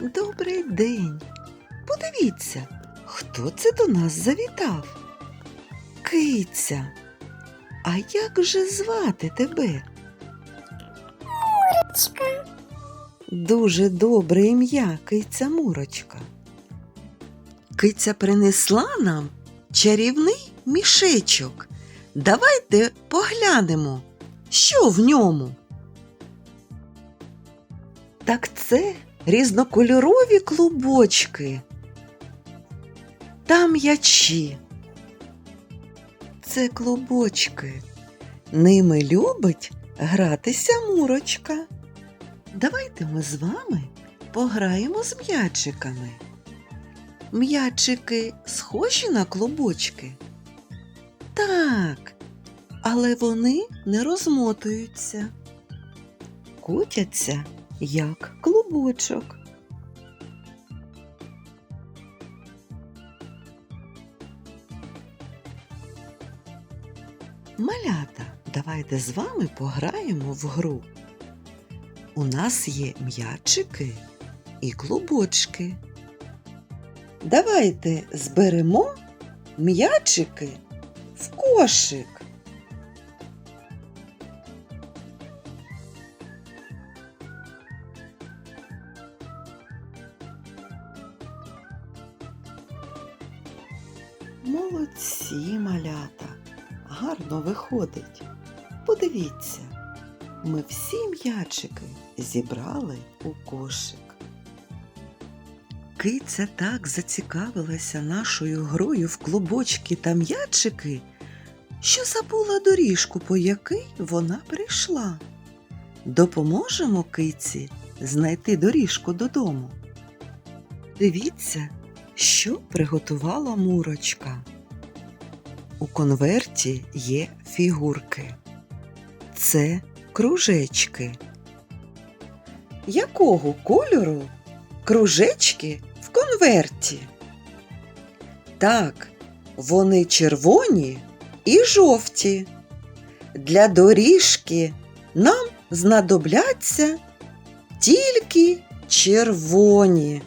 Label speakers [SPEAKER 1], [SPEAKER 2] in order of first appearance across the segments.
[SPEAKER 1] Добрий день. Подивіться, хто це до нас завітав? Киця. А як же звати тебе?
[SPEAKER 2] Мурочка.
[SPEAKER 1] Дуже добре ім'я, киця Мурочка. Киця принесла нам чарівний мішечок. Давайте поглянемо, що в ньому. Так це різнокольорові клубочки та м'ячі. Це клубочки. Ними любить гратися Мурочка. Давайте ми з вами пограємо з м'ячиками. М'ячики схожі на клубочки? Так, але вони не розмотуються. Кутяться, як клубочок. Малята, давайте з вами пограємо в гру. У нас є м'ячики і клубочки. Давайте зберемо м'ячики в кошик. Молодці, малята, гарно виходить. Подивіться, ми всі м'ячики зібрали у кошик. Киця так зацікавилася нашою грою в клубочки та м'ячики, що забула доріжку, по якій вона прийшла. Допоможемо киці знайти доріжку додому. Дивіться, що приготувала мурочка. У конверті є фігурки. Це кружечки. Якого кольору кружечки в конверті? Так, вони червоні і жовті. Для доріжки нам знадобляться тільки червоні.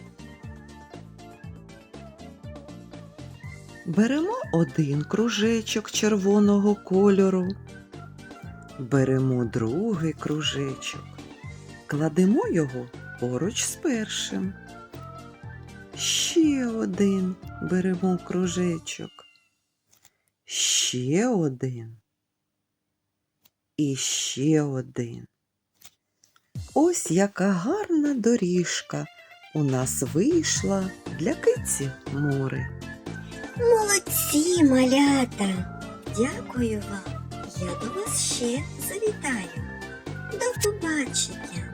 [SPEAKER 1] Беремо один кружечок червоного кольору. Беремо другий кружечок, кладемо його поруч з першим. Ще один беремо кружечок. Ще один. І ще один. Ось яка гарна доріжка у нас вийшла для киці море.
[SPEAKER 2] Молодці, малята. Дякую вам. Я до вас ще завітаю. До побачення.